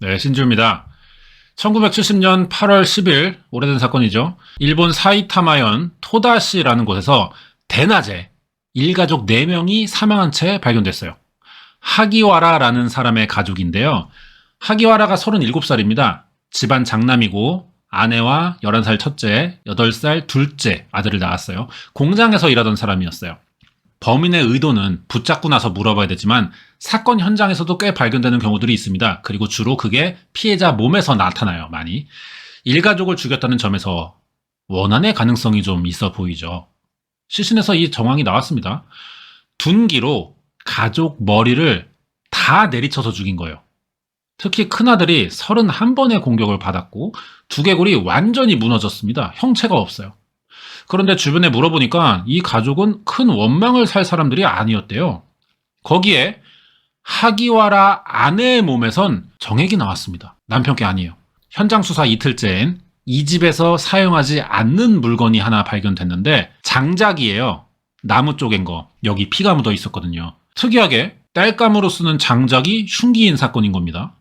네, 신주입니다. 1970년 8월 10일, 오래된 사건이죠. 일본 사이타마현 토다시라는 곳에서 대낮에 일가족 4명이 사망한 채 발견됐어요. 하기와라라는 사람의 가족인데요. 하기와라가 37살입니다. 집안 장남이고 아내와 11살 첫째, 8살 둘째 아들을 낳았어요. 공장에서 일하던 사람이었어요. 범인의 의도는 붙잡고 나서 물어봐야 되지만 사건 현장에서도 꽤 발견되는 경우들이 있습니다. 그리고 주로 그게 피해자 몸에서 나타나요, 많이. 일가족을 죽였다는 점에서 원한의 가능성이 좀 있어 보이죠. 시신에서 이 정황이 나왔습니다. 둔기로 가족 머리를 다 내리쳐서 죽인 거예요. 특히 큰아들이 31번의 공격을 받았고 두개골이 완전히 무너졌습니다. 형체가 없어요. 그런데 주변에 물어보니까 이 가족은 큰 원망을 살 사람들이 아니었대요. 거기에 하기와라 아내의 몸에선 정액이 나왔습니다. 남편 게 아니에요. 현장 수사 이틀째엔 이 집에서 사용하지 않는 물건이 하나 발견됐는데 장작이에요. 나무 쪼갠 거. 여기 피가 묻어 있었거든요. 특이하게 땔감으로 쓰는 장작이 흉기인 사건인 겁니다.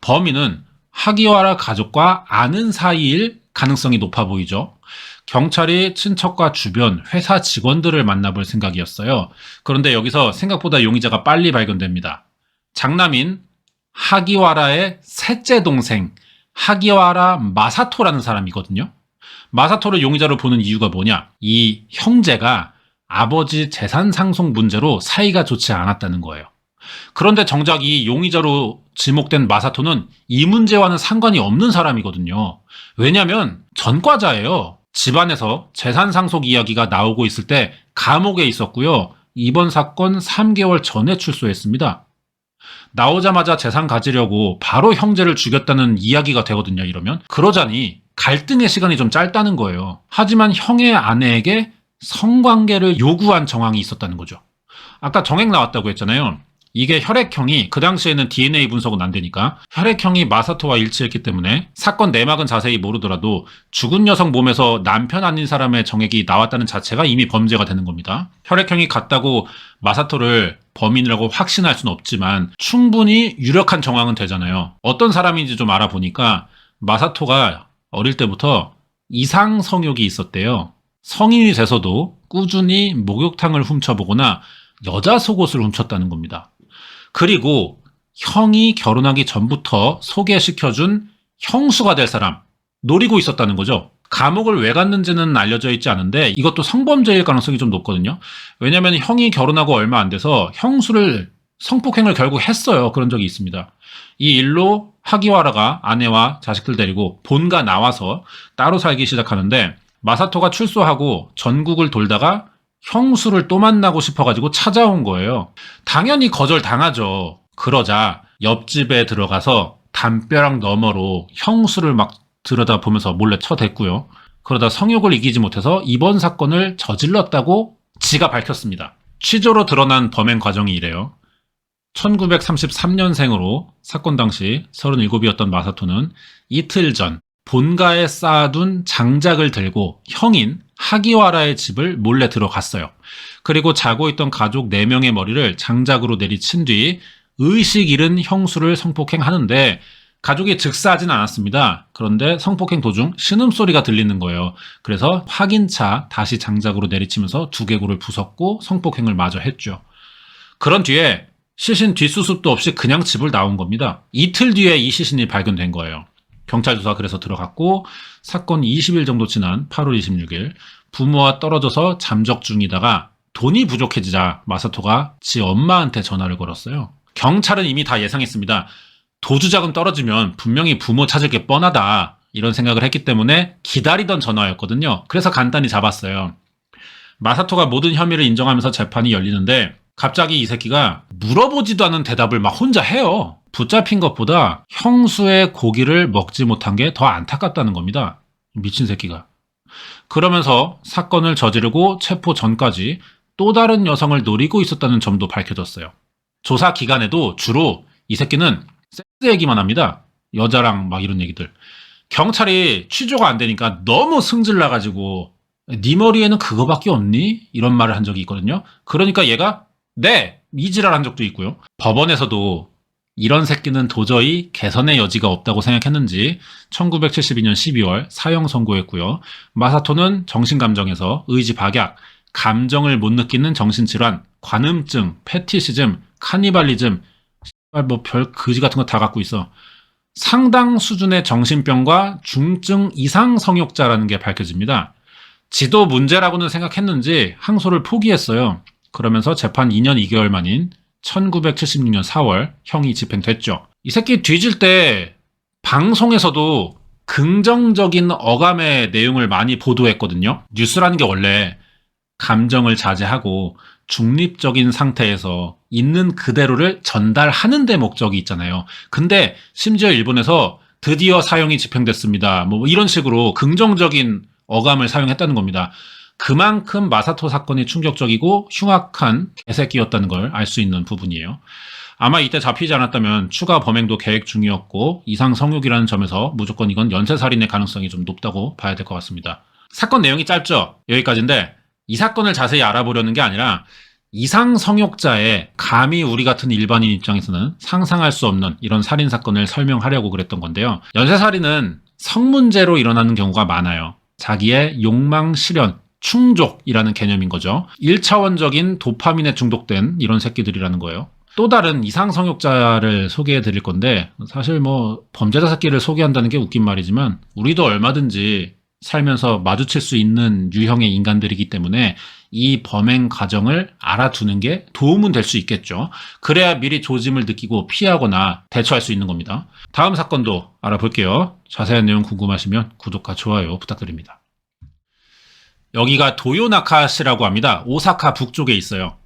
범인은 하기와라 가족과 아는 사이일 가능성이 높아 보이죠. 경찰이 친척과 주변 회사 직원들을 만나볼 생각이었어요. 그런데 여기서 생각보다 용의자가 빨리 발견됩니다. 장남인 하기와라의 셋째 동생 하기와라 마사토라는 사람이거든요. 마사토를 용의자로 보는 이유가 뭐냐? 이 형제가 아버지 재산 상속 문제로 사이가 좋지 않았다는 거예요. 그런데 정작 이 용의자로 지목된 마사토는 이 문제와는 상관이 없는 사람이거든요. 왜냐면 전과자예요. 집안에서 재산 상속 이야기가 나오고 있을 때 감옥에 있었고요. 이번 사건 3개월 전에 출소했습니다. 나오자마자 재산 가지려고 바로 형제를 죽였다는 이야기가 되거든요, 이러면. 그러자니 갈등의 시간이 좀 짧다는 거예요. 하지만 형의 아내에게 성관계를 요구한 정황이 있었다는 거죠. 아까 정액 나왔다고 했잖아요. 이게 혈액형이 그 당시에는 DNA 분석은 안 되니까 혈액형이 마사토와 일치했기 때문에 사건 내막은 자세히 모르더라도 죽은 여성 몸에서 남편 아닌 사람의 정액이 나왔다는 자체가 이미 범죄가 되는 겁니다. 혈액형이 같다고 마사토를 범인이라고 확신할 수는 없지만 충분히 유력한 정황은 되잖아요. 어떤 사람인지 좀 알아보니까 마사토가 어릴 때부터 이상 성욕이 있었대요. 성인이 돼서도 꾸준히 목욕탕을 훔쳐보거나 여자 속옷을 훔쳤다는 겁니다. 그리고 형이 결혼하기 전부터 소개시켜준 형수가 될 사람 노리고 있었다는 거죠. 감옥을 왜 갔는지는 알려져 있지 않은데 이것도 성범죄일 가능성이 좀 높거든요. 왜냐하면 형이 결혼하고 얼마 안 돼서 형수를 성폭행을 결국 했어요. 그런 적이 있습니다. 이 일로 하기와라가 아내와 자식들 데리고 본가 나와서 따로 살기 시작하는데 마사토가 출소하고 전국을 돌다가 형수를 또 만나고 싶어가지고 찾아온 거예요. 당연히 거절 당하죠. 그러자 옆집에 들어가서 담벼락 너머로 형수를 막 들여다보면서 몰래 쳐댔고요. 그러다 성욕을 이기지 못해서 이번 사건을 저질렀다고 지가 밝혔습니다. 취조로 드러난 범행 과정이 이래요. 1933년생으로 사건 당시 37이었던 마사토는 이틀 전 본가에 쌓아둔 장작을 들고 형인 하기와라의 집을 몰래 들어갔어요. 그리고 자고 있던 가족 4명의 머리를 장작으로 내리친 뒤 의식 잃은 형수를 성폭행하는데 가족이 즉사하진 않았습니다. 그런데 성폭행 도중 신음소리가 들리는 거예요. 그래서 확인차 다시 장작으로 내리치면서 두개골을 부쉈고 성폭행을 마저 했죠. 그런 뒤에 시신 뒷수습도 없이 그냥 집을 나온 겁니다. 이틀 뒤에 이 시신이 발견된 거예요. 경찰 조사 그래서 들어갔고 사건 20일 정도 지난 8월 26일 부모와 떨어져서 잠적 중이다가 돈이 부족해지자 마사토가 지 엄마한테 전화를 걸었어요. 경찰은 이미 다 예상했습니다. 도주자금 떨어지면 분명히 부모 찾을 게 뻔하다. 이런 생각을 했기 때문에 기다리던 전화였거든요. 그래서 간단히 잡았어요. 마사토가 모든 혐의를 인정하면서 재판이 열리는데 갑자기 이 새끼가 물어보지도 않은 대답을 막 혼자 해요. 붙잡힌 것보다 형수의 고기를 먹지 못한 게 더 안타깝다는 겁니다. 미친 새끼가. 그러면서 사건을 저지르고 체포 전까지 또 다른 여성을 노리고 있었다는 점도 밝혀졌어요. 조사 기간에도 주로 이 새끼는 섹스 얘기만 합니다. 여자랑 막 이런 얘기들. 경찰이 취조가 안 되니까 너무 승질 나가지고 네 머리에는 그거밖에 없니? 이런 말을 한 적이 있거든요. 그러니까 얘가 네! 이지랄 한 적도 있고요. 법원에서도 이런 새끼는 도저히 개선의 여지가 없다고 생각했는지 1972년 12월 사형 선고했고요. 마사토는 정신감정에서 의지 박약, 감정을 못 느끼는 정신질환, 관음증, 패티시즘, 카니발리즘, 뭐 별 거지 같은 거 다 갖고 있어. 상당 수준의 정신병과 중증 이상 성욕자라는 게 밝혀집니다. 지도 문제라고는 생각했는지 항소를 포기했어요. 그러면서 재판 2년 2개월 만인 1976년 4월 형이 집행됐죠. 이 새끼 뒤질 때 방송에서도 긍정적인 어감의 내용을 많이 보도했거든요. 뉴스라는 게 원래 감정을 자제하고 중립적인 상태에서 있는 그대로를 전달하는 데 목적이 있잖아요. 근데 심지어 일본에서 드디어 사형이 집행됐습니다. 뭐 이런 식으로 긍정적인 어감을 사용했다는 겁니다. 그만큼 마사토 사건이 충격적이고 흉악한 개새끼였다는 걸 알 수 있는 부분이에요. 아마 이때 잡히지 않았다면 추가 범행도 계획 중이었고 이상 성욕이라는 점에서 무조건 이건 연쇄살인의 가능성이 좀 높다고 봐야 될 것 같습니다. 사건 내용이 짧죠? 여기까지인데 이 사건을 자세히 알아보려는 게 아니라 이상 성욕자의 감히 우리 같은 일반인 입장에서는 상상할 수 없는 이런 살인 사건을 설명하려고 그랬던 건데요. 연쇄살인은 성문제로 일어나는 경우가 많아요. 자기의 욕망 실현, 충족이라는 개념인 거죠. 1차원적인 도파민에 중독된 이런 새끼들이라는 거예요. 또 다른 이상 성욕자를 소개해 드릴 건데 사실 뭐 범죄자 새끼를 소개한다는 게 웃긴 말이지만 우리도 얼마든지 살면서 마주칠 수 있는 유형의 인간들이기 때문에 이 범행 과정을 알아두는 게 도움은 될 수 있겠죠. 그래야 미리 조짐을 느끼고 피하거나 대처할 수 있는 겁니다. 다음 사건도 알아볼게요. 자세한 내용 궁금하시면 구독과 좋아요 부탁드립니다. 여기가 도요나카시라고 합니다. 오사카 북쪽에 있어요.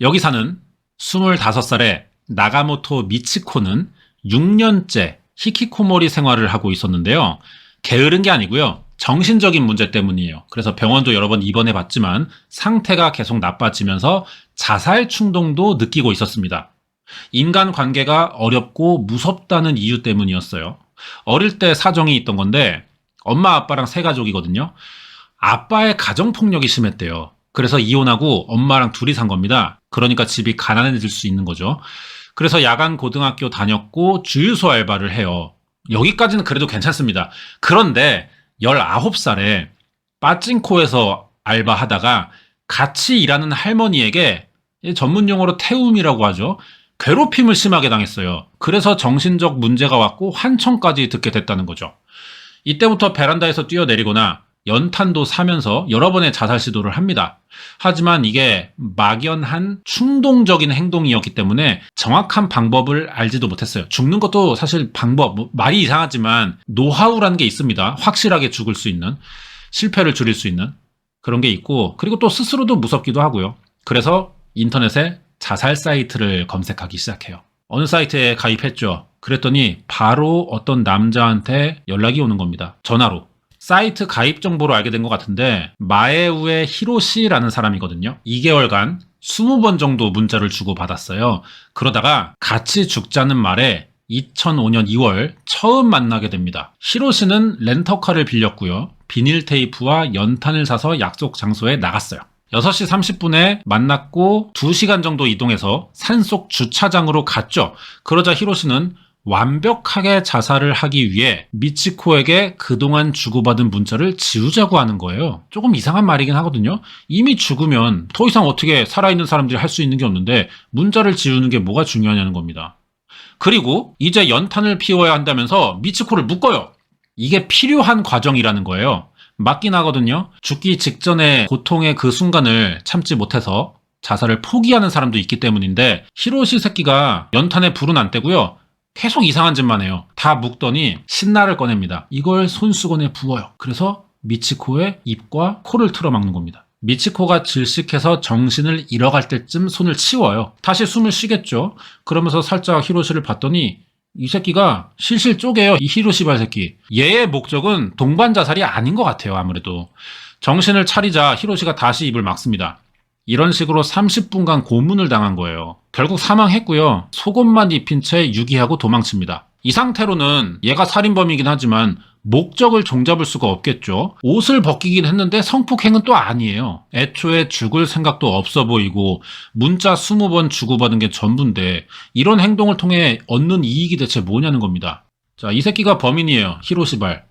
여기 사는 25살의 나가모토 미치코는 6년째 히키코모리 생활을 하고 있었는데요. 게으른 게 아니고요. 정신적인 문제 때문이에요. 그래서 병원도 여러 번 입원해 봤지만 상태가 계속 나빠지면서 자살 충동도 느끼고 있었습니다. 인간 관계가 어렵고 무섭다는 이유 때문이었어요. 어릴 때 사정이 있던 건데 엄마 아빠랑 세 가족이거든요. 아빠의 가정폭력이 심했대요. 그래서 이혼하고 엄마랑 둘이 산 겁니다. 그러니까 집이 가난해질 수 있는 거죠. 그래서 야간 고등학교 다녔고 주유소 알바를 해요. 여기까지는 그래도 괜찮습니다. 그런데 19살에 빠찡코에서 알바하다가 같이 일하는 할머니에게 전문 용어로 태움이라고 하죠. 괴롭힘을 심하게 당했어요. 그래서 정신적 문제가 왔고 환청까지 듣게 됐다는 거죠. 이때부터 베란다에서 뛰어내리거나 연탄도 사면서 여러 번의 자살 시도를 합니다. 하지만 이게 막연한 충동적인 행동이었기 때문에 정확한 방법을 알지도 못했어요. 죽는 것도 사실 방법, 뭐 말이 이상하지만 노하우라는 게 있습니다. 확실하게 죽을 수 있는, 실패를 줄일 수 있는 그런 게 있고, 그리고 또 스스로도 무섭기도 하고요. 그래서 인터넷에 자살 사이트를 검색하기 시작해요. 어느 사이트에 가입했죠. 그랬더니 바로 어떤 남자한테 연락이 오는 겁니다. 전화로. 사이트 가입 정보로 알게 된 것 같은데 마에우의 히로시라는 사람이거든요. 2개월간 20번 정도 문자를 주고 받았어요. 그러다가 같이 죽자는 말에 2005년 2월 처음 만나게 됩니다. 히로시는 렌터카를 빌렸고요. 비닐 테이프와 연탄을 사서 약속 장소에 나갔어요. 6시 30분에 만났고 2시간 정도 이동해서 산속 주차장으로 갔죠. 그러자 히로시는 완벽하게 자살을 하기 위해 미치코에게 그동안 주고받은 문자를 지우자고 하는 거예요. 조금 이상한 말이긴 하거든요. 이미 죽으면 더 이상 어떻게 살아있는 사람들이 할 수 있는 게 없는데 문자를 지우는 게 뭐가 중요하냐는 겁니다. 그리고 이제 연탄을 피워야 한다면서 미치코를 묶어요. 이게 필요한 과정이라는 거예요. 맞긴 하거든요. 죽기 직전에 고통의 그 순간을 참지 못해서 자살을 포기하는 사람도 있기 때문인데 히로시 새끼가 연탄에 불은 안 떼고요. 계속 이상한 짓만 해요. 다 묶더니 신나를 꺼냅니다. 이걸 손수건에 부어요. 그래서 미치코의 입과 코를 틀어막는 겁니다. 미치코가 질식해서 정신을 잃어갈 때쯤 손을 치워요. 다시 숨을 쉬겠죠. 그러면서 살짝 히로시를 봤더니 이 새끼가 실실 쪼개요. 이 히로시발 새끼. 얘의 목적은 동반 자살이 아닌 것 같아요. 아무래도. 정신을 차리자 히로시가 다시 입을 막습니다. 이런 식으로 30분간 고문을 당한 거예요. 결국 사망했고요. 속옷만 입힌 채 유기하고 도망칩니다. 이 상태로는 얘가 살인범이긴 하지만 목적을 종잡을 수가 없겠죠. 옷을 벗기긴 했는데 성폭행은 또 아니에요. 애초에 죽을 생각도 없어 보이고 문자 20번 주고받은 게 전부인데 이런 행동을 통해 얻는 이익이 대체 뭐냐는 겁니다. 자, 이 새끼가 범인이에요. 히로시발.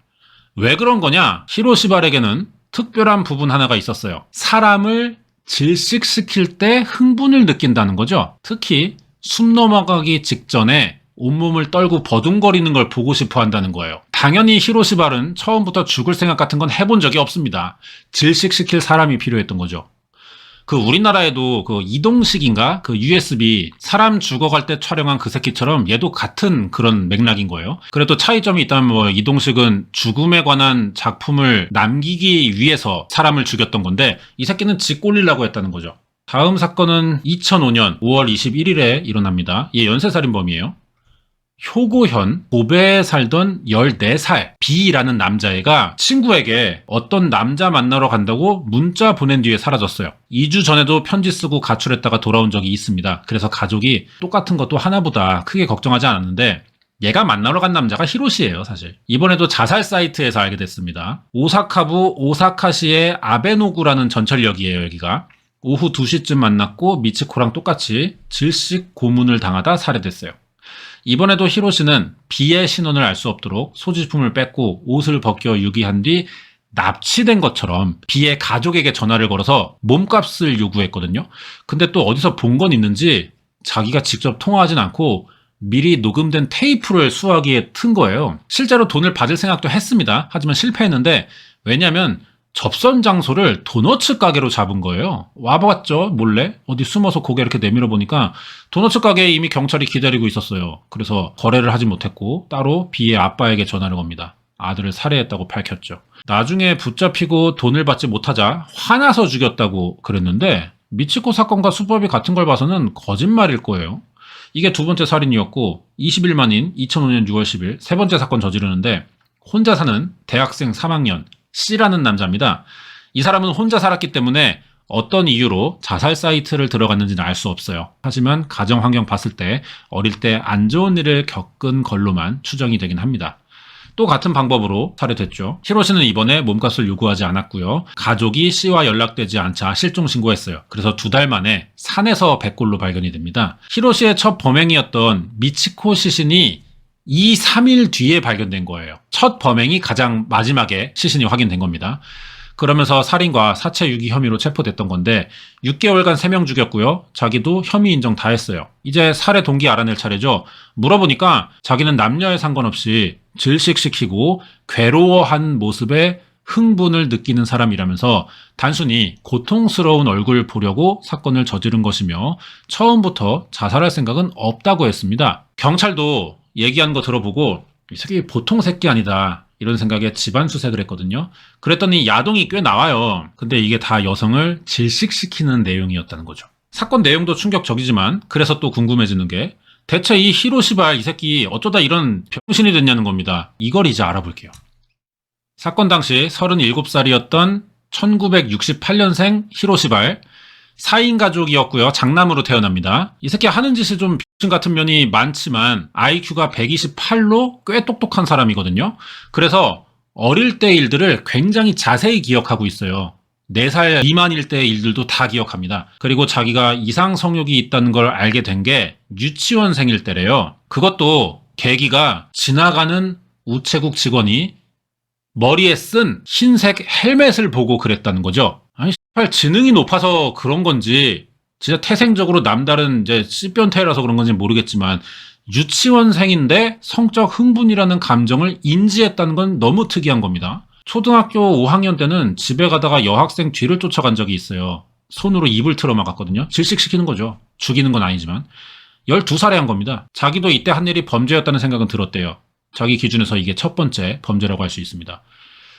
왜 그런 거냐? 히로시발에게는 특별한 부분 하나가 있었어요. 사람을 질식시킬 때 흥분을 느낀다는 거죠. 특히 숨 넘어가기 직전에 온몸을 떨고 버둥거리는 걸 보고 싶어 한다는 거예요. 당연히 히로시발은 처음부터 죽을 생각 같은 건 해본 적이 없습니다. 질식시킬 사람이 필요했던 거죠. 그 우리나라에도 그 이동식인가 그 USB 사람 죽어갈 때 촬영한 그 새끼처럼 얘도 같은 그런 맥락인 거예요. 그래도 차이점이 있다면 뭐 이동식은 죽음에 관한 작품을 남기기 위해서 사람을 죽였던 건데 이 새끼는 지 꼴리려고 했다는 거죠. 다음 사건은 2005년 5월 21일에 일어납니다. 얘 연쇄살인범이에요. 효고현, 고베에 살던 14살 B라는 남자애가 친구에게 어떤 남자 만나러 간다고 문자 보낸 뒤에 사라졌어요. 2주 전에도 편지 쓰고 가출했다가 돌아온 적이 있습니다. 그래서 가족이 똑같은 것도 하나보다 크게 걱정하지 않았는데 얘가 만나러 간 남자가 히로시예요, 사실. 이번에도 자살 사이트에서 알게 됐습니다. 오사카부 오사카시의 아베노구라는 전철역이에요, 여기가. 오후 2시쯤 만났고 미치코랑 똑같이 질식 고문을 당하다 살해됐어요. 이번에도 히로시는 비의 신원을 알 수 없도록 소지품을 뺏고 옷을 벗겨 유기한 뒤 납치된 것처럼 비의 가족에게 전화를 걸어서 몸값을 요구했거든요. 근데 또 어디서 본 건 있는지 자기가 직접 통화하진 않고 미리 녹음된 테이프를 수화기에 튼 거예요. 실제로 돈을 받을 생각도 했습니다. 하지만 실패했는데 왜냐면 접선 장소를 도너츠 가게로 잡은 거예요. 와봤죠, 몰래. 어디 숨어서 고개 이렇게 내밀어 보니까 도너츠 가게에 이미 경찰이 기다리고 있었어요. 그래서 거래를 하지 못했고 따로 비의 아빠에게 전화를 겁니다. 아들을 살해했다고 밝혔죠. 나중에 붙잡히고 돈을 받지 못하자 화나서 죽였다고 그랬는데 미치코 사건과 수법이 같은 걸 봐서는 거짓말일 거예요. 이게 두 번째 살인이었고 20일 만인 2005년 6월 10일 세 번째 사건 저지르는데 혼자 사는 대학생 3학년 C라는 남자입니다. 이 사람은 혼자 살았기 때문에 어떤 이유로 자살 사이트를 들어갔는지는 알 수 없어요. 하지만 가정 환경 봤을 때 어릴 때 안 좋은 일을 겪은 걸로만 추정이 되긴 합니다. 또 같은 방법으로 살해됐죠. 히로 시는 이번에 몸값을 요구하지 않았고요. 가족이 C와 연락되지 않자 실종 신고했어요. 그래서 두 달 만에 산에서 백골로 발견이 됩니다. 히로 시의 첫 범행이었던 미치코 시신이 2, 3일 뒤에 발견된 거예요. 첫 범행이 가장 마지막에 시신이 확인된 겁니다. 그러면서 살인과 사체 유기 혐의로 체포됐던 건데 6개월간 3명 죽였고요. 자기도 혐의 인정 다 했어요. 이제 살해 동기 알아낼 차례죠. 물어보니까 자기는 남녀에 상관없이 질식시키고 괴로워한 모습에 흥분을 느끼는 사람이라면서 단순히 고통스러운 얼굴 보려고 사건을 저지른 것이며 처음부터 자살할 생각은 없다고 했습니다. 경찰도 얘기한 거 들어보고 이 새끼 보통 새끼 아니다. 이런 생각에 집안 수색을 했거든요. 그랬더니 야동이 꽤 나와요. 근데 이게 다 여성을 질식시키는 내용이었다는 거죠. 사건 내용도 충격적이지만 그래서 또 궁금해지는 게 대체 이 히로시발 이 새끼 어쩌다 이런 병신이 됐냐는 겁니다. 이걸 이제 알아볼게요. 사건 당시 37살이었던 1968년생 히로시발 4인 가족이었고요. 장남으로 태어납니다. 이 새끼 하는 짓이 좀 병신 같은 면이 많지만 IQ가 128로 꽤 똑똑한 사람이거든요. 그래서 어릴 때 일들을 굉장히 자세히 기억하고 있어요. 4살 미만일 때 일들도 다 기억합니다. 그리고 자기가 이상 성욕이 있다는 걸 알게 된 게 유치원생일 때래요. 그것도 계기가 지나가는 우체국 직원이 머리에 쓴 흰색 헬멧을 보고 그랬다는 거죠. 씨발, 지능이 높아서 그런 건지, 진짜 태생적으로 남다른 이제 씨변태라서 그런 건지 모르겠지만, 유치원생인데 성적 흥분이라는 감정을 인지했다는 건 너무 특이한 겁니다. 초등학교 5학년 때는 집에 가다가 여학생 뒤를 쫓아간 적이 있어요. 손으로 입을 틀어 막았거든요. 질식시키는 거죠. 죽이는 건 아니지만. 12살에 한 겁니다. 자기도 이때 한 일이 범죄였다는 생각은 들었대요. 자기 기준에서 이게 첫 번째 범죄라고 할 수 있습니다.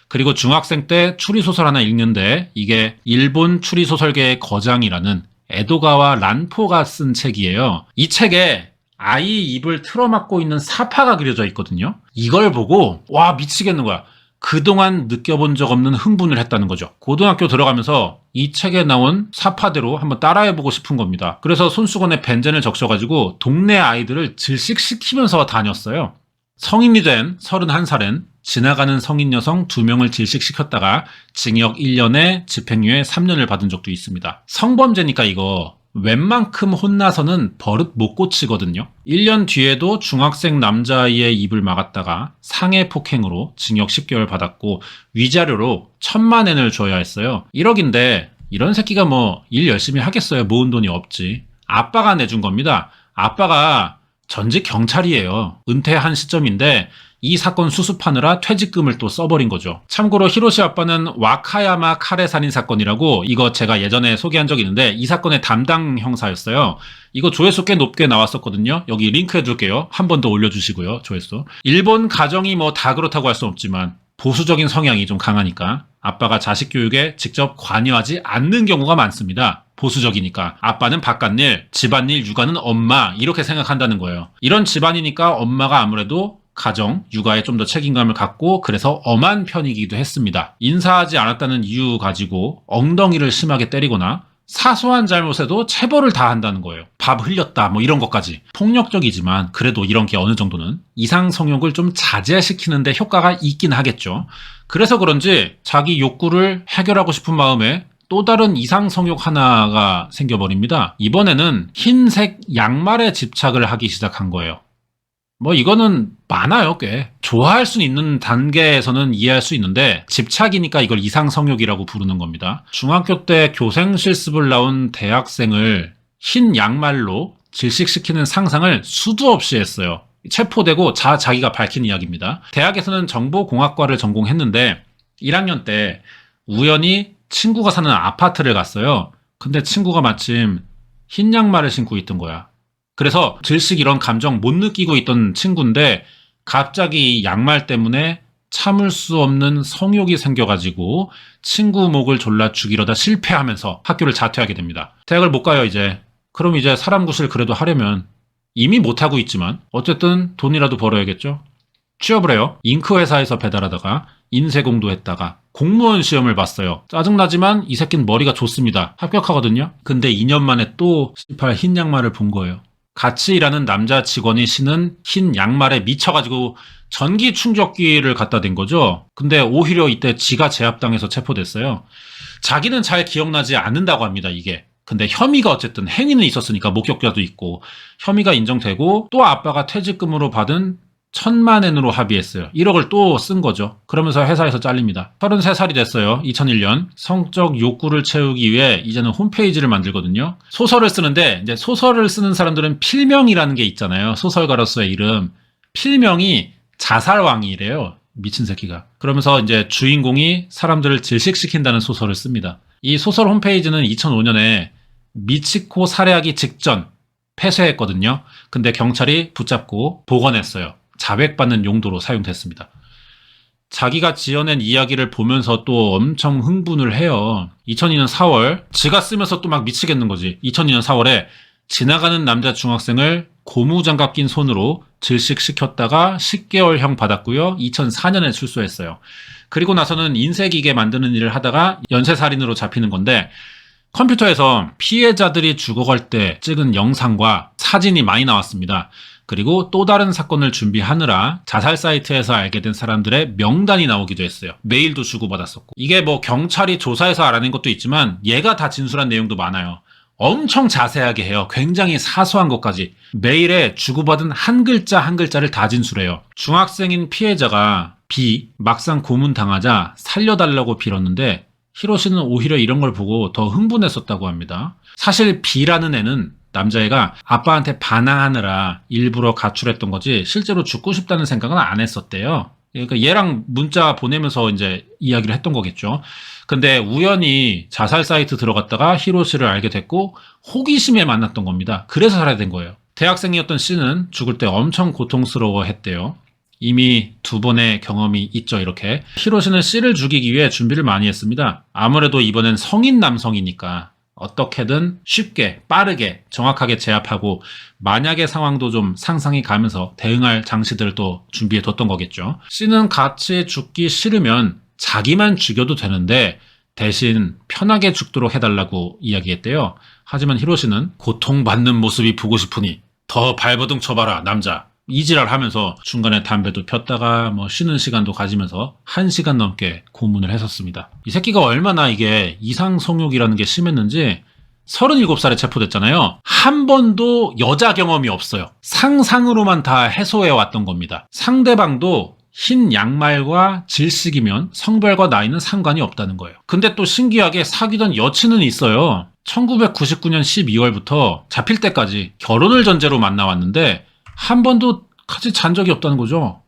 그리고 중학생 때 추리소설 하나 읽는데 이게 일본 추리소설계의 거장이라는 에도가와 란포가 쓴 책이에요. 이 책에 아이 입을 틀어막고 있는 사파가 그려져 있거든요. 이걸 보고 와 미치겠는 거야. 그동안 느껴본 적 없는 흥분을 했다는 거죠. 고등학교 들어가면서 이 책에 나온 사파대로 한번 따라해보고 싶은 겁니다. 그래서 손수건에 벤젠을 적셔가지고 동네 아이들을 질식시키면서 다녔어요. 성인이 된 31살엔 지나가는 성인 여성 2명을 질식시켰다가 징역 1년에 집행유예 3년을 받은 적도 있습니다. 성범죄니까 이거 웬만큼 혼나서는 버릇 못 고치거든요. 1년 뒤에도 중학생 남자아이의 입을 막았다가 상해 폭행으로 징역 10개월 받았고 위자료로 천만 엔을 줘야 했어요. 1억인데 이런 새끼가 뭐 일 열심히 하겠어요. 모은 돈이 없지. 아빠가 내준 겁니다. 아빠가 전직 경찰이에요. 은퇴한 시점인데 이 사건 수습하느라 퇴직금을 또 써버린 거죠. 참고로 히로시 아빠는 와카야마 카레 살인 사건이라고 이거 제가 예전에 소개한 적이 있는데 이 사건의 담당 형사였어요. 이거 조회수 꽤 높게 나왔었거든요. 여기 링크 해둘게요. 한 번 더 올려주시고요. 조회수. 일본 가정이 뭐 다 그렇다고 할 수 없지만 보수적인 성향이 좀 강하니까 아빠가 자식 교육에 직접 관여하지 않는 경우가 많습니다. 보수적이니까 아빠는 바깥일, 집안일, 육아는 엄마 이렇게 생각한다는 거예요. 이런 집안이니까 엄마가 아무래도 가정, 육아에 좀 더 책임감을 갖고 그래서 엄한 편이기도 했습니다. 인사하지 않았다는 이유 가지고 엉덩이를 심하게 때리거나 사소한 잘못에도 체벌을 다 한다는 거예요. 밥 흘렸다, 뭐 이런 것까지. 폭력적이지만 그래도 이런 게 어느 정도는 이상 성욕을 좀 자제시키는데 효과가 있긴 하겠죠. 그래서 그런지 자기 욕구를 해결하고 싶은 마음에 또 다른 이상 성욕 하나가 생겨버립니다. 이번에는 흰색 양말에 집착을 하기 시작한 거예요. 뭐 이거는 많아요 꽤. 좋아할 수 있는 단계에서는 이해할 수 있는데 집착이니까 이걸 이상 성욕이라고 부르는 겁니다. 중학교 때 교생 실습을 나온 대학생을 흰 양말로 질식시키는 상상을 수도 없이 했어요. 체포되고 자 자기가 밝힌 이야기입니다. 대학에서는 정보공학과를 전공했는데 1학년 때 우연히 친구가 사는 아파트를 갔어요. 근데 친구가 마침 흰 양말을 신고 있던 거야 그래서 질식 이런 감정 못 느끼고 있던 친구인데 갑자기 양말 때문에 참을 수 없는 성욕이 생겨가지고 친구 목을 졸라 죽이려다 실패하면서 학교를 자퇴하게 됩니다. 대학을 못 가요 이제. 그럼 이제 사람 구실 그래도 하려면 이미 못하고 있지만 어쨌든 돈이라도 벌어야겠죠. 취업을 해요. 잉크 회사에서 배달하다가 인쇄공도 했다가 공무원 시험을 봤어요. 짜증나지만 이 새끼는 머리가 좋습니다. 합격하거든요. 근데 2년 만에 또 18흰 양말을 본 거예요. 같이 일하는 남자 직원이 신은 흰 양말에 미쳐가지고 전기 충격기를 갖다 댄 거죠. 근데 오히려 이때 지가 제압당해서 체포됐어요. 자기는 잘 기억나지 않는다고 합니다, 이게. 근데 혐의가 어쨌든 행위는 있었으니까 목격자도 있고 혐의가 인정되고 또 아빠가 퇴직금으로 받은 천만 엔으로 합의했어요. 1억을 또 쓴 거죠. 그러면서 회사에서 잘립니다. 33살이 됐어요. 2001년. 성적 욕구를 채우기 위해 이제는 홈페이지를 만들거든요. 소설을 쓰는데 이제 소설을 쓰는 사람들은 필명이라는 게 있잖아요. 소설가로서의 이름. 필명이 자살왕이래요. 미친 새끼가. 그러면서 이제 주인공이 사람들을 질식시킨다는 소설을 씁니다. 이 소설 홈페이지는 2005년에 미치코 살해하기 직전 폐쇄했거든요. 근데 경찰이 붙잡고 복원했어요. 자백받는 용도로 사용됐습니다. 자기가 지어낸 이야기를 보면서 또 엄청 흥분을 해요. 2002년 4월, 지가 쓰면서 또 막 미치겠는 거지. 2002년 4월에 지나가는 남자 중학생을 고무장갑 낀 손으로 질식시켰다가 10개월형 받았고요. 2004년에 출소했어요. 그리고 나서는 인쇄기계 만드는 일을 하다가 연쇄살인으로 잡히는 건데 컴퓨터에서 피해자들이 죽어갈 때 찍은 영상과 사진이 많이 나왔습니다. 그리고 또 다른 사건을 준비하느라 자살 사이트에서 알게 된 사람들의 명단이 나오기도 했어요. 메일도 주고받았었고. 이게 뭐 경찰이 조사해서 알아낸 것도 있지만 얘가 다 진술한 내용도 많아요. 엄청 자세하게 해요. 굉장히 사소한 것까지. 메일에 주고받은 한 글자 한 글자를 다 진술해요. 중학생인 피해자가 B 막상 고문당하자 살려달라고 빌었는데 히로시는 오히려 이런 걸 보고 더 흥분했었다고 합니다. 사실 B라는 애는 남자애가 아빠한테 반항하느라 일부러 가출했던 거지 실제로 죽고 싶다는 생각은 안 했었대요. 그러니까 얘랑 문자 보내면서 이제 이야기를 했던 거겠죠. 근데 우연히 자살 사이트 들어갔다가 히로시를 알게 됐고 호기심에 만났던 겁니다. 그래서 살아야 된 거예요. 대학생이었던 씨는 죽을 때 엄청 고통스러워 했대요. 이미 두 번의 경험이 있죠, 이렇게. 히로시는 씨를 죽이기 위해 준비를 많이 했습니다. 아무래도 이번엔 성인 남성이니까 어떻게든 쉽게, 빠르게, 정확하게 제압하고 만약의 상황도 좀 상상이 가면서 대응할 장치들을 또 준비해 뒀던 거겠죠. 씨는 같이 죽기 싫으면 자기만 죽여도 되는데 대신 편하게 죽도록 해달라고 이야기했대요. 하지만 히로시는 고통받는 모습이 보고 싶으니 더 발버둥 쳐봐라, 남자. 이지랄 하면서 중간에 담배도 폈다가 뭐 쉬는 시간도 가지면서 한 시간 넘게 고문을 했었습니다. 이 새끼가 얼마나 이게 이상 성욕이라는 게 심했는지 37살에 체포됐잖아요. 한 번도 여자 경험이 없어요. 상상으로만 다 해소해 왔던 겁니다. 상대방도 흰 양말과 질식이면 성별과 나이는 상관이 없다는 거예요. 근데 또 신기하게 사귀던 여친은 있어요. 1999년 12월부터 잡힐 때까지 결혼을 전제로 만나왔는데 한 번도 같이 잔 적이 없다는 거죠.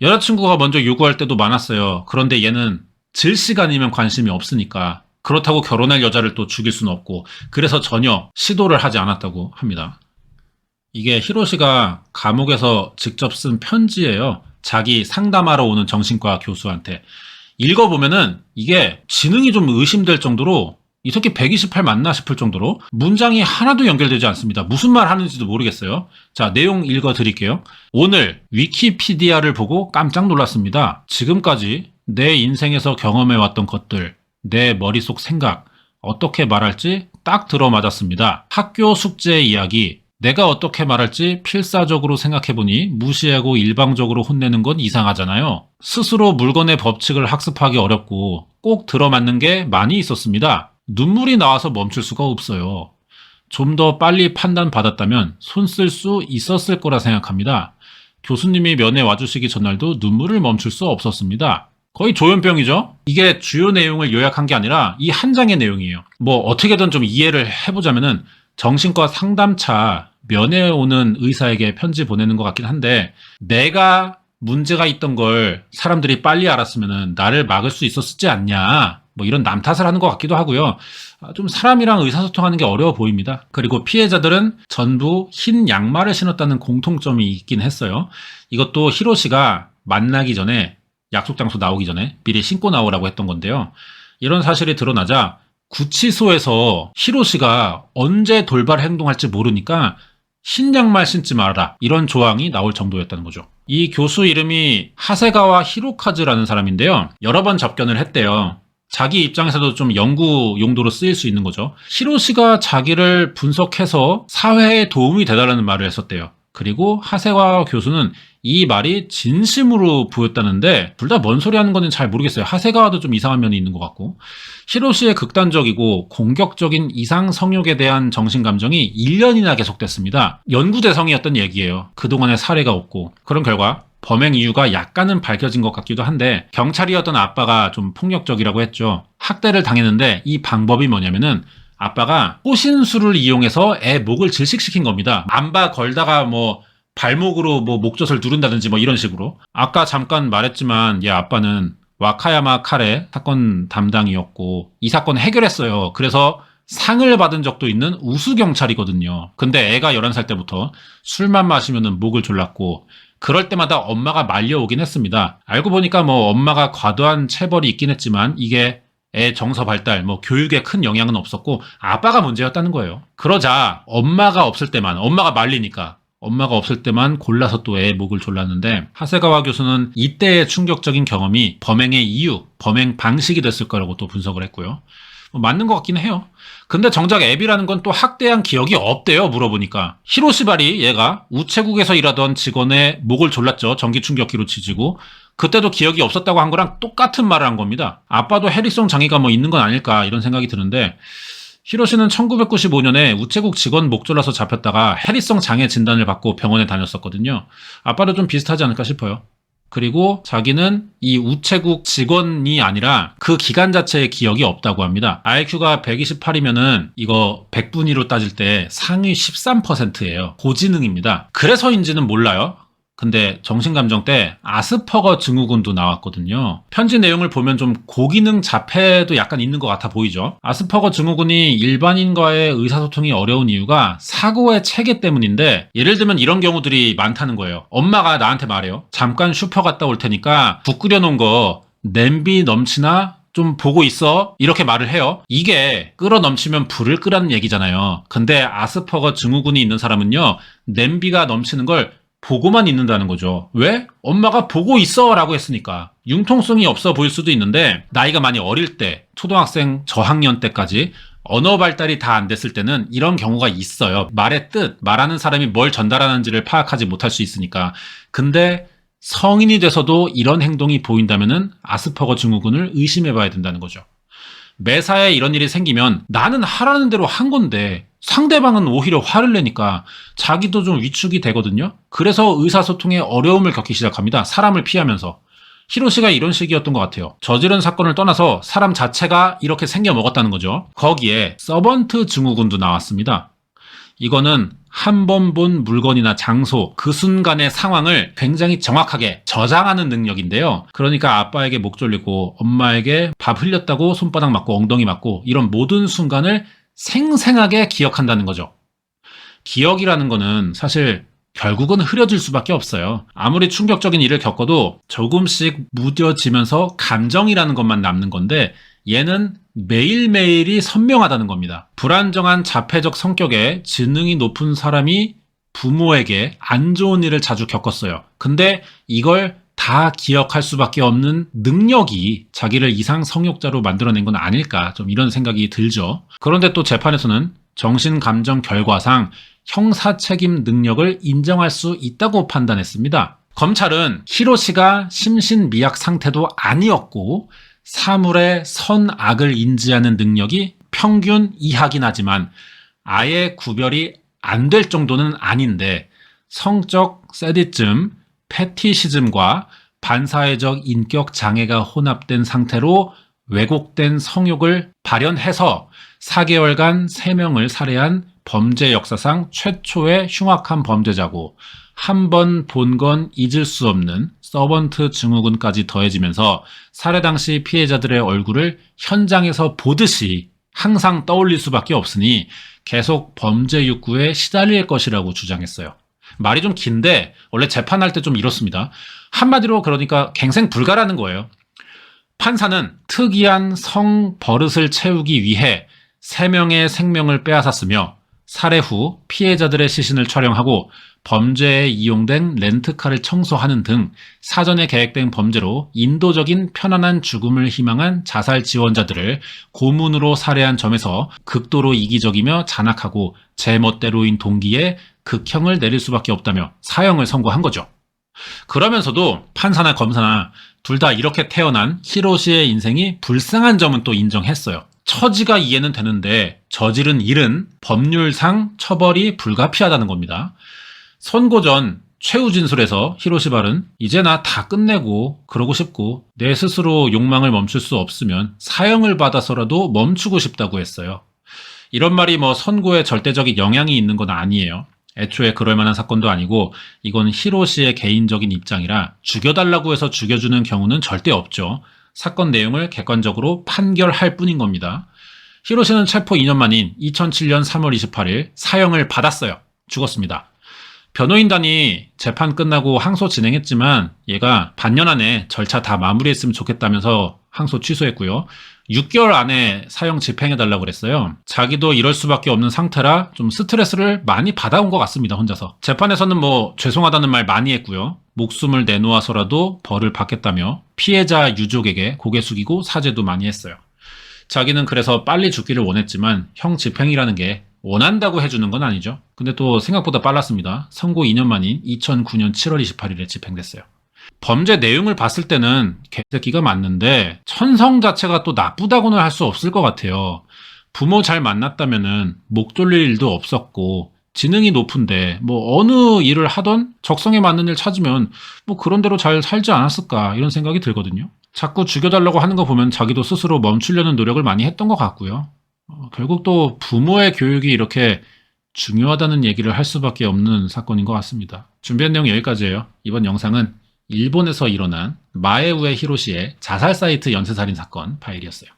여자친구가 먼저 요구할 때도 많았어요. 그런데 얘는 질식 아니면 관심이 없으니까 그렇다고 결혼할 여자를 또 죽일 수는 없고 그래서 전혀 시도를 하지 않았다고 합니다. 이게 히로시가 감옥에서 직접 쓴 편지예요. 자기 상담하러 오는 정신과 교수한테 읽어보면은 이게 지능이 좀 의심될 정도로 이 새끼 128 맞나 싶을 정도로 문장이 하나도 연결되지 않습니다. 무슨 말 하는지도 모르겠어요. 자, 내용 읽어 드릴게요. 오늘 위키피디아를 보고 깜짝 놀랐습니다. 지금까지 내 인생에서 경험해 왔던 것들, 내 머릿속 생각, 어떻게 말할지 딱 들어맞았습니다. 학교 숙제 이야기, 내가 어떻게 말할지 필사적으로 생각해보니 무시하고 일방적으로 혼내는 건 이상하잖아요. 스스로 물건의 법칙을 학습하기 어렵고 꼭 들어맞는 게 많이 있었습니다. 눈물이 나와서 멈출 수가 없어요. 좀 더 빨리 판단받았다면 손 쓸 수 있었을 거라 생각합니다. 교수님이 면회 와주시기 전날도 눈물을 멈출 수 없었습니다. 거의 조현병이죠? 이게 주요 내용을 요약한 게 아니라 이 한 장의 내용이에요. 뭐 어떻게든 좀 이해를 해보자면은 정신과 상담차 면회 오는 의사에게 편지 보내는 것 같긴 한데 내가 문제가 있던 걸 사람들이 빨리 알았으면은 나를 막을 수 있었지 않냐. 뭐 이런 남 탓을 하는 것 같기도 하고요. 아, 좀 사람이랑 의사소통하는 게 어려워 보입니다. 그리고 피해자들은 전부 흰 양말을 신었다는 공통점이 있긴 했어요. 이것도 히로시가 만나기 전에 약속 장소 나오기 전에 미리 신고 나오라고 했던 건데요. 이런 사실이 드러나자 구치소에서 히로시가 언제 돌발 행동할지 모르니까 흰 양말 신지 말아라 이런 조항이 나올 정도였다는 거죠. 이 교수 이름이 하세가와 히로카즈라는 사람인데요. 여러 번 접견을 했대요. 자기 입장에서도 좀 연구 용도로 쓰일 수 있는 거죠. 히로시가 자기를 분석해서 사회에 도움이 되달라는 말을 했었대요. 그리고 하세가 교수는 이 말이 진심으로 보였다는데 둘 다 뭔 소리 하는 건지 잘 모르겠어요. 하세가와도 좀 이상한 면이 있는 것 같고 히로시의 극단적이고 공격적인 이상 성욕에 대한 정신 감정이 1년이나 계속됐습니다. 연구 대상이었던 얘기예요. 그동안의 사례가 없고 그런 결과 범행 이유가 약간은 밝혀진 것 같기도 한데 경찰이었던 아빠가 좀 폭력적이라고 했죠. 학대를 당했는데 이 방법이 뭐냐면은 아빠가 호신술을 이용해서 애 목을 질식시킨 겁니다. 안바 걸다가 뭐 발목으로 뭐 목젖을 누른다든지 뭐 이런 식으로. 아까 잠깐 말했지만 얘 아빠는 와카야마 카레 사건 담당이었고 이 사건 해결했어요. 그래서 상을 받은 적도 있는 우수 경찰이거든요. 근데 애가 11살 때부터 술만 마시면 목을 졸랐고 그럴 때마다 엄마가 말려오긴 했습니다. 알고 보니까 뭐 엄마가 과도한 체벌이 있긴 했지만 이게 애 정서 발달, 뭐 교육에 큰 영향은 없었고 아빠가 문제였다는 거예요. 그러자 엄마가 없을 때만 엄마가 말리니까 엄마가 없을 때만 골라서 또애 목을 졸랐는데 하세가와 교수는 이때의 충격적인 경험이 범행의 이유, 범행 방식이 됐을 거라고 또 분석을 했고요. 뭐 맞는 것 같긴 해요. 근데 정작 앱이라는 건 또 학대한 기억이 없대요. 물어보니까 히로시발이 얘가 우체국에서 일하던 직원의 목을 졸랐죠. 전기 충격기로 지지고 그때도 기억이 없었다고 한 거랑 똑같은 말을 한 겁니다. 아빠도 해리성 장애가 뭐 있는 건 아닐까 이런 생각이 드는데 히로시는 1995년에 우체국 직원 목 졸라서 잡혔다가 해리성 장애 진단을 받고 병원에 다녔었거든요. 아빠도 좀 비슷하지 않을까 싶어요. 그리고 자기는 이 우체국 직원이 아니라 그 기간 자체의 기억이 없다고 합니다. IQ가 128이면은 이거 100분위로 따질 때 상위 13%예요. 고지능입니다. 그래서인지는 몰라요. 근데 정신감정 때 아스퍼거 증후군도 나왔거든요. 편지 내용을 보면 좀 고기능 자폐도 약간 있는 것 같아 보이죠. 아스퍼거 증후군이 일반인과의 의사소통이 어려운 이유가 사고의 체계 때문인데 예를 들면 이런 경우들이 많다는 거예요. 엄마가 나한테 말해요. 잠깐 슈퍼 갔다 올 테니까 국 끓여놓은 거 냄비 넘치나 좀 보고 있어. 이렇게 말을 해요. 이게 끓어 넘치면 불을 끄라는 얘기잖아요. 근데 아스퍼거 증후군이 있는 사람은요, 냄비가 넘치는 걸 보고만 있는다는 거죠. 왜? 엄마가 보고 있어 라고 했으니까. 융통성이 없어 보일 수도 있는데, 나이가 많이 어릴 때, 초등학생 저학년 때까지 언어 발달이 다 안 됐을 때는 이런 경우가 있어요. 말의 뜻, 말하는 사람이 뭘 전달하는지를 파악하지 못할 수 있으니까. 근데 성인이 돼서도 이런 행동이 보인다면은 아스퍼거 증후군을 의심해 봐야 된다는 거죠. 매사에 이런 일이 생기면 나는 하라는 대로 한 건데 상대방은 오히려 화를 내니까 자기도 좀 위축이 되거든요. 그래서 의사소통에 어려움을 겪기 시작합니다. 사람을 피하면서. 히로시가 이런 식이었던 것 같아요. 저지른 사건을 떠나서 사람 자체가 이렇게 생겨 먹었다는 거죠. 거기에 서번트 증후군도 나왔습니다. 이거는 한 번 본 물건이나 장소, 그 순간의 상황을 굉장히 정확하게 저장하는 능력인데요. 그러니까 아빠에게 목 졸리고 엄마에게 밥 흘렸다고 손바닥 맞고 엉덩이 맞고 이런 모든 순간을 생생하게 기억한다는 거죠. 기억이라는 거는 사실 결국은 흐려질 수밖에 없어요. 아무리 충격적인 일을 겪어도 조금씩 무뎌지면서 감정이라는 것만 남는 건데 얘는 매일매일이 선명하다는 겁니다. 불안정한 자폐적 성격에 지능이 높은 사람이 부모에게 안 좋은 일을 자주 겪었어요. 근데 이걸 다 기억할 수밖에 없는 능력이 자기를 이상 성욕자로 만들어낸 건 아닐까 좀 이런 생각이 들죠. 그런데 또 재판에서는 정신 감정 결과상 형사 책임 능력을 인정할 수 있다고 판단했습니다. 검찰은 히로시가 심신미약 상태도 아니었고 사물의 선악을 인지하는 능력이 평균 이하긴 하지만 아예 구별이 안 될 정도는 아닌데 성적 세디즘, 패티시즘과 반사회적 인격 장애가 혼합된 상태로 왜곡된 성욕을 발현해서 4개월간 3명을 살해한 범죄 역사상 최초의 흉악한 범죄자고 한 번 본 건 잊을 수 없는 서번트 증후군까지 더해지면서 살해 당시 피해자들의 얼굴을 현장에서 보듯이 항상 떠올릴 수밖에 없으니 계속 범죄 욕구에 시달릴 것이라고 주장했어요. 말이 좀 긴데 원래 재판할 때 좀 이렇습니다. 한마디로 그러니까 갱생 불가라는 거예요. 판사는 특이한 성 버릇을 채우기 위해 3명의 생명을 빼앗았으며 살해 후 피해자들의 시신을 촬영하고 범죄에 이용된 렌트카를 청소하는 등 사전에 계획된 범죄로 인도적인 편안한 죽음을 희망한 자살 지원자들을 고문으로 살해한 점에서 극도로 이기적이며 잔악하고 제멋대로인 동기에 극형을 내릴 수밖에 없다며 사형을 선고한 거죠. 그러면서도 판사나 검사나 둘 다 이렇게 태어난 히로시의 인생이 불쌍한 점은 또 인정했어요. 처지가 이해는 되는데 저지른 일은 법률상 처벌이 불가피하다는 겁니다. 선고 전 최후 진술에서 히로시발은 이제 나 다 끝내고 그러고 싶고 내 스스로 욕망을 멈출 수 없으면 사형을 받아서라도 멈추고 싶다고 했어요. 이런 말이 뭐 선고에 절대적인 영향이 있는 건 아니에요. 애초에 그럴 만한 사건도 아니고 이건 히로시의 개인적인 입장이라 죽여달라고 해서 죽여주는 경우는 절대 없죠. 사건 내용을 객관적으로 판결할 뿐인 겁니다. 히로시는 체포 2년 만인 2007년 3월 28일 사형을 받았어요. 죽었습니다. 변호인단이 재판 끝나고 항소 진행했지만 얘가 반년 안에 절차 다 마무리했으면 좋겠다면서 항소 취소했고요. 6개월 안에 사형 집행해달라고 그랬어요. 자기도 이럴 수밖에 없는 상태라 좀 스트레스를 많이 받아온 것 같습니다, 혼자서. 재판에서는 뭐 죄송하다는 말 많이 했고요. 목숨을 내놓아서라도 벌을 받겠다며 피해자 유족에게 고개 숙이고 사죄도 많이 했어요. 자기는 그래서 빨리 죽기를 원했지만 형 집행이라는 게 원한다고 해주는 건 아니죠. 근데 또 생각보다 빨랐습니다. 선고 2년 만인 2009년 7월 28일에 집행됐어요. 범죄 내용을 봤을 때는 개새끼가 맞는데 천성 자체가 또 나쁘다고는 할 수 없을 것 같아요. 부모 잘 만났다면은 목 졸릴 일도 없었고 지능이 높은데 뭐 어느 일을 하던 적성에 맞는 일 찾으면 뭐 그런 대로 잘 살지 않았을까 이런 생각이 들거든요. 자꾸 죽여달라고 하는 거 보면 자기도 스스로 멈추려는 노력을 많이 했던 것 같고요. 어, 결국 또 부모의 교육이 이렇게 중요하다는 얘기를 할 수밖에 없는 사건인 것 같습니다. 준비한 내용 여기까지예요. 이번 영상은 일본에서 일어난 마에우에 히로시의 자살 사이트 연쇄살인 사건 파일이었어요.